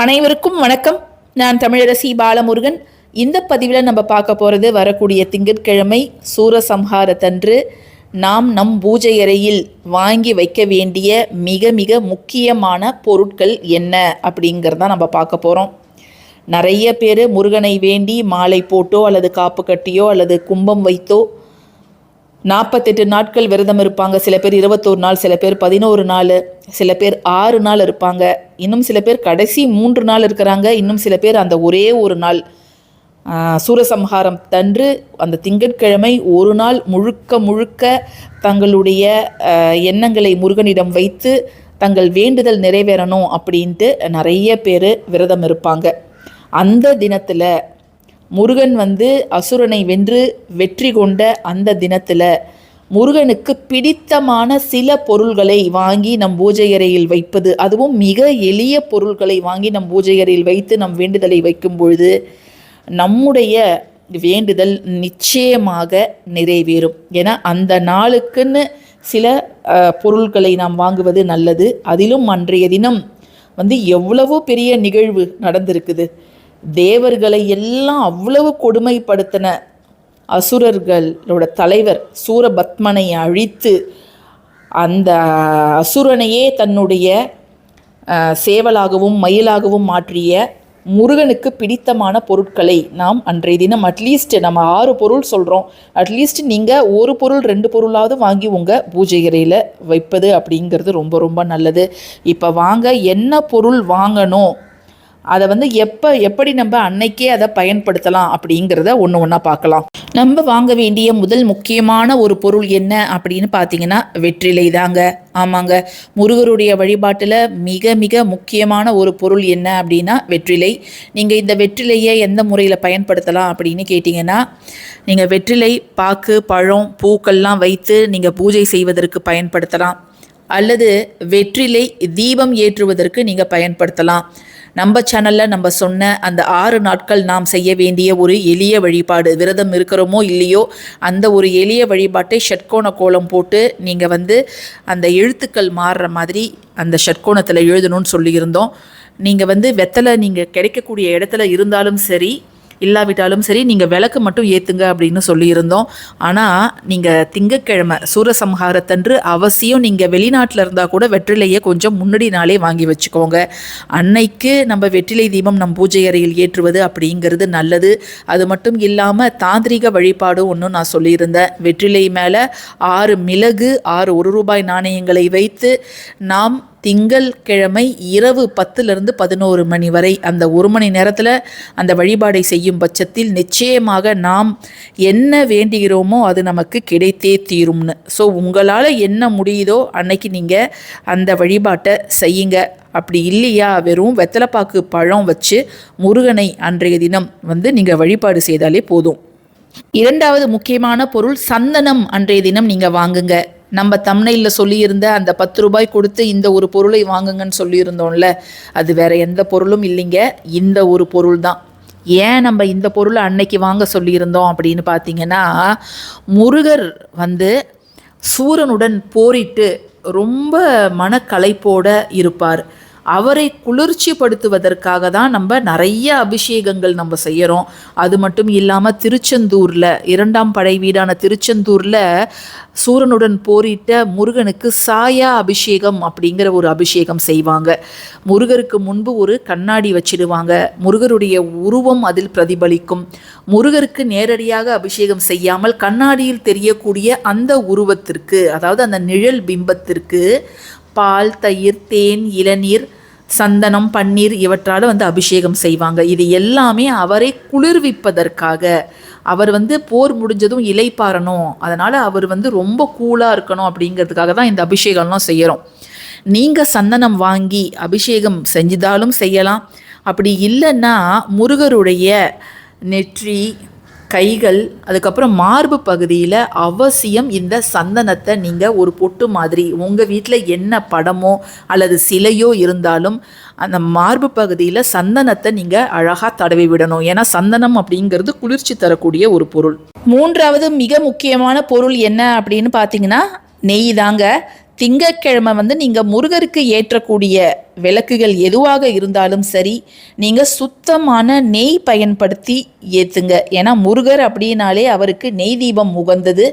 அனைவருக்கும் வணக்கம். நான் தமிழரசி பாலமுருகன். இந்த பதிவில் நம்ம பார்க்க போகிறது வரக்கூடிய திங்கட்கிழமை சூரசம்ஹாரத்தன்று நாம் நம் பூஜை அறையில் வாங்கி வைக்க வேண்டிய மிக மிக முக்கியமான பொருட்கள் என்ன அப்படிங்கிறத நம்ம பார்க்க போகிறோம் நிறைய பேர் முருகனை வேண்டி மாலை போட்டோ அல்லது காப்பு கட்டியோ அல்லது கும்பம் வைத்தோ நாற்பத்தெட்டு நாட்கள் விரதம் இருப்பாங்க. சில பேர் இருபத்தோரு நாள் சில பேர் பதினோரு நாள் சில பேர் ஆறு நாள் இருப்பாங்க. இன்னும் சில பேர் கடைசி மூன்று நாள் இருக்கிறாங்க. இன்னும் சில பேர் அந்த ஒரே ஒரு நாள். சூரசம்ஹாரம் தன்று அந்த திங்கட்கிழமை ஒரு நாள் முழுக்க முழுக்க தங்களுடைய எண்ணங்களை முருகனிடம் வைத்து தங்கள் வேண்டுதல் நிறைவேறணும் அப்படின்ட்டு நிறைய பேர் விரதம் இருப்பாங்க. அந்த தினத்தில் முருகன் வந்து அசுரனை வென்று வெற்றி கொண்ட அந்த தினத்தில் முருகனுக்கு பிடித்தமான சில பொருள்களை வாங்கி நம் பூஜை அறையில் வைப்பது அதுவும் மிக எளிய பொருள்களை வாங்கி நம் பூஜை அறையில் வைத்து நம் வேண்டுதலை வைக்கும் பொழுது நம்முடைய வேண்டுதல் நிச்சயமாக நிறைவேறும். ஏன்னா அந்த நாளுக்குன்னு சில பொருட்களை பொருள்களை நாம் வாங்குவது நல்லது. அதிலும் அன்றைய தினம் வந்து எவ்வளவோ பெரிய நிகழ்வு நடந்திருக்குது. தேவர்களை எல்லாம் அவ்வளவு கொடுமைப்படுத்தின அசுரர்களோட தலைவர் சூரபத்மனை அழித்து அந்த அசுரனையே தன்னுடைய சேவலாகவும் மயிலாகவும் மாற்றிய முருகனுக்கு பிடித்தமான பொருட்களை நாம் அன்றைய தினம் அட்லீஸ்ட் நம்ம ஆறு பொருள் சொல்கிறோம் அட்லீஸ்ட் நீங்கள் ஒரு பொருள் ரெண்டு பொருளாவது வாங்கி உங்கள் பூஜை அறையில் வைப்பது அப்படிங்கிறது ரொம்ப ரொம்ப நல்லது. இப்போ வாங்க என்ன பொருள் வாங்கணும்? அதை வந்து எப்போ எப்படி நம்ம அன்னைக்கே அதை பயன்படுத்தலாம் அப்படிங்கிறத ஒன்று ஒன்றா பார்க்கலாம். நம்ம வாங்க வேண்டிய முதல் முக்கியமான ஒரு பொருள் என்ன அப்படின்னு பார்த்தீங்கன்னா வெற்றிலை தாங்க. ஆமாங்க. முருகருடைய வழிபாட்டில் மிக மிக முக்கியமான ஒரு பொருள் என்ன அப்படின்னா வெற்றிலை. நீங்கள் இந்த வெற்றிலையை எந்த முறையில் பயன்படுத்தலாம் அப்படின்னு கேட்டிங்கன்னா நீங்கள் வெற்றிலை பாக்கு பழம் பூக்கள்லாம் வைத்து நீங்கள் பூஜை செய்வதற்கு பயன்படுத்தலாம். அல்லது வெற்றிலை தீபம் ஏற்றுவதற்கு நீங்கள் பயன்படுத்தலாம். நம்ம சேனலில் நம்ம சொன்ன அந்த ஆறு நாட்கள் நாம் செய்ய வேண்டிய ஒரு எளிய வழிபாடு விரதம் இருக்கிறோமோ இல்லையோ அந்த ஒரு எளிய வழிபாட்டை ஷட்கோண கோலம் போட்டு நீங்கள் வந்து அந்த எழுத்துக்கள் மாறுற மாதிரி அந்த ஷட்கோணத்தில் எழுதணும்னு சொல்லியிருந்தோம். நீங்கள் வந்து வெத்தலை நீங்கள் கிடைக்கக்கூடிய இடத்துல இருந்தாலும் சரி இல்லாவிட்டாலும் சரி நீங்கள் விளக்கு மட்டும் ஏற்றுங்க அப்படின்னு சொல்லியிருந்தோம். ஆனால் நீங்கள் திங்கக்கிழமை சூரசம்ஹாரத்தன்று அவசியம் நீங்கள் வெளிநாட்டில் இருந்தால் கூட வெற்றிலையை கொஞ்சம் முன்னாடி நாளே வாங்கி வச்சுக்கோங்க. அன்னைக்கு நம்ம வெற்றிலை தீபம் நம் பூஜை அறையில் ஏற்றுவது அப்படிங்கிறது நல்லது. அது மட்டும் இல்லாமல் தாந்திரிக வழிபாடு ஒன்றும் நான் சொல்லியிருந்தேன். வெற்றிலை மேலே ஆறு மிளகு ஆறு ஒரு ரூபாய் நாணயங்களை வைத்து நாம் திங்கள் கிழமை இரவு பத்துலேருந்து பதினோரு மணி வரை அந்த ஒரு மணி நேரத்தில் அந்த வழிபாடை செய்யும் பட்சத்தில் நிச்சயமாக நாம் என்ன வேண்டுகிறோமோ அது நமக்கு கிடைத்தே தீரும்னு. ஸோ உங்களால் என்ன முடியுதோ அன்னைக்கு நீங்கள் அந்த வழிபாட்டை செய்யுங்க. அப்படி இல்லையா? வெறும் வெத்தலைப்பாக்கு பழம் வச்சு முருகனை அன்றைய தினம் வந்து நீங்கள் வழிபாடு செய்தாலே போதும். இரண்டாவது முக்கியமான பொருள் சந்தனம் அன்றைய தினம் நீங்கள் வாங்குங்க. நம்ம தம்னையில் சொல்லியிருந்த அந்த பத்து ரூபாய் கொடுத்து இந்த ஒரு பொருளை வாங்குங்கன்னு சொல்லியிருந்தோம்ல அது வேற எந்த பொருளும் இல்லைங்க. இந்த ஒரு பொருள் தான் ஏன் நம்ம இந்த பொருளை அன்னைக்கு வாங்க சொல்லியிருந்தோம் அப்படின்னு பார்த்தீங்கன்னா முருகர் வந்து சூரனுடன் போரிட்டு ரொம்ப மனக்கலைப்போட இருப்பார். அவரை குளிர்ச்சிப்படுத்துவதற்காக தான் நம்ம நிறைய அபிஷேகங்கள் நம்ம செய்கிறோம் அது மட்டும் இல்லாமல் திருச்செந்தூரில் இரண்டாம் படை வீடான திருச்செந்தூரில் சூரனுடன் போரிட்ட முருகனுக்கு சாயா அபிஷேகம் அப்படிங்கிற ஒரு அபிஷேகம் செய்வாங்க. முருகருக்கு முன்பு ஒரு கண்ணாடி வச்சிடுவாங்க. முருகருடைய உருவம் அதில் பிரதிபலிக்கும். முருகருக்கு நேரடியாக அபிஷேகம் செய்யாமல் கண்ணாடியில் தெரியக்கூடிய அந்த உருவத்திற்கு அதாவது அந்த நிழல் பிம்பத்திற்கு பால் தயிர் தேன் இளநீர் சந்தனம் பன்னீர் இவற்றால் வந்து அபிஷேகம் செய்வாங்க. இது எல்லாமே அவரை குளிர்விப்பதற்காக. அவர் வந்து போர் முடிஞ்சதும் இலைப்பாறணும் அதனால் அவர் வந்து ரொம்ப கூலாக இருக்கணும் அப்படிங்கிறதுக்காக தான் இந்த அபிஷேகம்லாம் செய்கிறோம் நீங்கள் சந்தனம் வாங்கி அபிஷேகம் செஞ்சுதாலும் செய்யலாம். அப்படி இல்லைன்னா முருகருடைய நெற்றி கைகள் அதுக்கப்புறம் மார்பு பகுதியில் அவசியம் இந்த சந்தனத்தை நீங்கள் ஒரு பொட்டு மாதிரி உங்கள் வீட்டில் என்ன படமோ அல்லது சிலையோ இருந்தாலும் அந்த மார்பு பகுதியில் சந்தனத்தை நீங்கள் அழகாக தடவி விடணும். ஏன்னா சந்தனம் அப்படிங்கிறது குளிர்ச்சி தரக்கூடிய ஒரு பொருள். மூன்றாவது மிக முக்கியமான பொருள் என்ன அப்படின்னு பார்த்தீங்கன்னா நெய் தாங்க. திங்கக்கிழமை வந்து நீங்கள் முருகருக்கு ஏற்றக்கூடிய விளக்குகள் எதுவாக இருந்தாலும் சரி நீங்கள் சுத்தமான நெய் பயன்படுத்தி ஏற்றுங்க ஏன்னா முருகர் அப்படின்னாலே அவருக்கு நெய் தீபம் உகந்தது.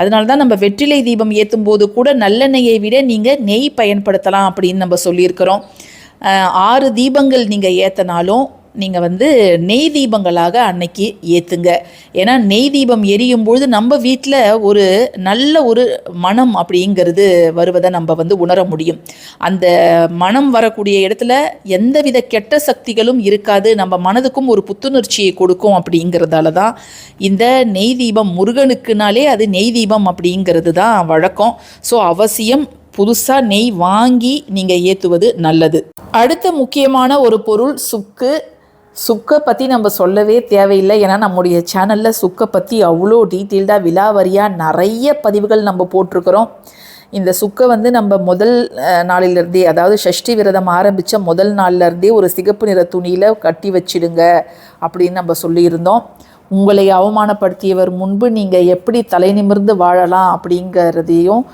அதனால தான் நம்ம வெற்றிலை தீபம் ஏற்றும் போது கூட நல்லெண்ணெயை விட நீங்கள் நெய் பயன்படுத்தலாம் அப்படின்னு நம்ம சொல்லியிருக்கிறோம். ஆறு தீபங்கள் நீங்கள் ஏற்றினாலும் நீங்கள் வந்து நெய் தீபங்களாக அன்னைக்கு ஏற்றுங்க ஏன்னா நெய் தீபம் எரியும் பொழுது நம்ம வீட்டில் ஒரு நல்ல ஒரு மனம் அப்படிங்கிறது வருவதை நம்ம வந்து உணர முடியும். அந்த மனம் வரக்கூடிய இடத்துல எந்தவித கெட்ட சக்திகளும் இருக்காது. நம்ம மனதுக்கும் ஒரு புத்துணர்ச்சியை கொடுக்கும் அப்படிங்கிறதால தான் இந்த நெய் தீபம் முருகனுக்குனாலே அது நெய் தீபம் அப்படிங்கிறது தான் வழக்கம். ஸோ அவசியம் புதுசாக நெய் வாங்கி நீங்கள் ஏற்றுவது நல்லது. அடுத்த முக்கியமான ஒரு பொருள் சுக்கு. சுக்கை பற்றி நம்ம சொல்லவே தேவையில்லை. ஏன்னா நம்முடைய சேனலில் சுக்கை பற்றி அவ்வளோ டீட்டெயில்டாக விலாவரியாக நிறைய பதிவுகள் நம்ம போட்டிருக்கிறோம். இந்த சுக்கை வந்து நம்ம முதல் நாளிலிருந்தே அதாவது ஷஷ்டி விரதம் ஆரம்பித்த முதல் நாள்லேருந்தே ஒரு சிகப்பு நிற துணியில் கட்டி வச்சிடுங்க அப்படின்னு நம்ம சொல்லியிருந்தோம். உங்களை அவமானப்படுத்தியவர் முன்பு நீங்கள் எப்படி தலை நிமிர்ந்து வாழலாம் அப்படிங்கிறதையும்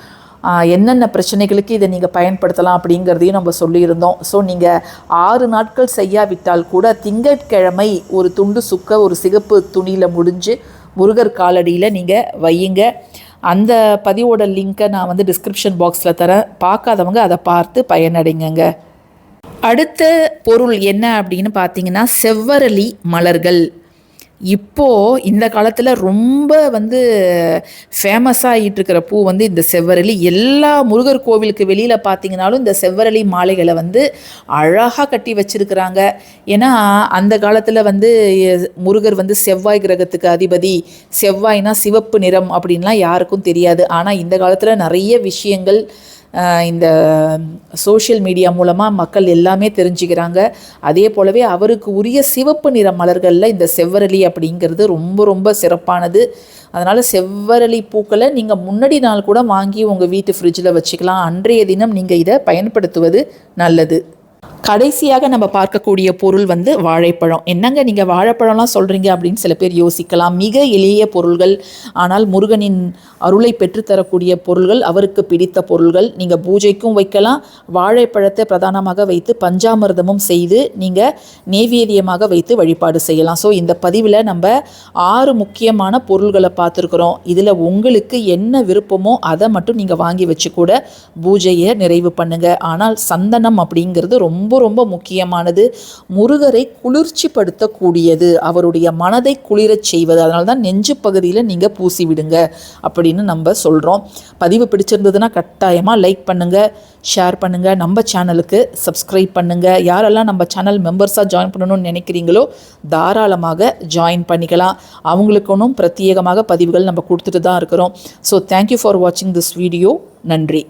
என்னென்ன பிரச்சனைகளுக்கு இதை நீங்கள் பயன்படுத்தலாம் அப்படிங்கிறதையும் நம்ம சொல்லியிருந்தோம். ஸோ நீங்கள் ஆறு நாட்கள் செய்யாவிட்டால் கூட திங்கட்கிழமை ஒரு துண்டு சுக்க ஒரு சிகப்பு துணியில் முடிஞ்சு முருகர் காலடியில் நீங்கள் வையுங்க. அந்த பதிவோட லிங்க்கை நான் வந்து டிஸ்கிரிப்ஷன் பாக்ஸில் தரேன். பார்க்காதவங்க அதை பார்த்து பயனடைங்க அடுத்த பொருள் என்ன அப்படின்னு பார்த்தீங்கன்னா செவ்வரளி மலர்கள். இப்போது இந்த காலத்தில் ரொம்ப வந்து ஃபேமஸ் இருக்கிற பூ வந்து இந்த செவ்வரளி. எல்லா முருகர் கோவிலுக்கு வெளியில் பார்த்தீங்கனாலும் இந்த செவ்வரளி மாலைகளை வந்து அழகாக கட்டி வச்சிருக்கிறாங்க. ஏன்னா அந்த காலத்தில் வந்து முருகர் வந்து செவ்வாய் கிரகத்துக்கு அதிபதி. செவ்வாய்னா சிவப்பு நிறம் அப்படின்லாம் யாருக்கும் தெரியாது. ஆனால் இந்த காலத்தில் நிறைய விஷயங்கள் இந்த சோஷியல் மீடியா மூலமாக மக்கள் எல்லாமே தெரிஞ்சுக்கிறாங்க. அதே போலவே அவருக்கு உரிய சிவப்பு நிற மலர்களில் இந்த செவ்வரளி அப்படிங்கிறது ரொம்ப ரொம்ப சிறப்பானது. அதனால் செவ்வரளி பூக்களை நீங்கள் முன்னாடி நாள் கூட வாங்கி உங்கள் வீட்டு ஃப்ரிட்ஜில் வச்சுக்கலாம். அன்றைய தினம் நீங்கள் இதை பயன்படுத்துவது நல்லது. கடைசியாக நம்ம பார்க்கக்கூடிய பொருள் வந்து வாழைப்பழம். என்னங்க நீங்கள் வாழைப்பழம்லாம் சொல்கிறீங்க அப்படின்னு சில பேர் யோசிக்கலாம். மிக எளிய பொருள்கள் ஆனால் முருகனின் அருளை பெற்றுத்தரக்கூடிய பொருள்கள் அவருக்கு பிடித்த பொருள்கள். நீங்கள் பூஜைக்கும் வைக்கலாம் வாழைப்பழத்தை பிரதானமாக வைத்து பஞ்சாமிர்தமும் செய்து நீங்கள் நேவேதியமாக வைத்து வழிபாடு செய்யலாம். ஸோ இந்த பதிவில் நம்ம ஆறு முக்கியமான பொருள்களை பார்த்துருக்குறோம். இதில் உங்களுக்கு என்ன விருப்பமோ அதை மட்டும் நீங்கள் வாங்கி வச்சு கூட பூஜையை நிறைவு பண்ணுங்கள் ஆனால் சந்தனம் அப்படிங்கிறது ரொம்ப ரொம்ப முக்கியமானது. முருகரை குளிர்ச்சிப்படுத்தக்கூடியது. அவருடைய மனதை குளிரச் செய்வது. அதனால தான் நெஞ்சு பகுதியில் நீங்கள் பூசி விடுங்க அப்படின்னு நம்ம சொல்கிறோம் பதிவு பிடிச்சிருந்ததுன்னா கட்டாயமாக லைக் பண்ணுங்கள் ஷேர் பண்ணுங்கள் நம்ம சேனலுக்கு சப்ஸ்கிரைப் பண்ணுங்கள் யாரெல்லாம் நம்ம சேனல் மெம்பர்ஸாக ஜாயின் பண்ணணும்னு நினைக்கிறீங்களோ தாராளமாக ஜாயின் பண்ணிக்கலாம். அவங்களுக்கு பிரத்யேகமாக பதிவுகள் நம்ம கொடுத்துட்டு தான் இருக்கிறோம். ஸோ தேங்க்யூ ஃபார் வாட்சிங் திஸ் வீடியோ நன்றி.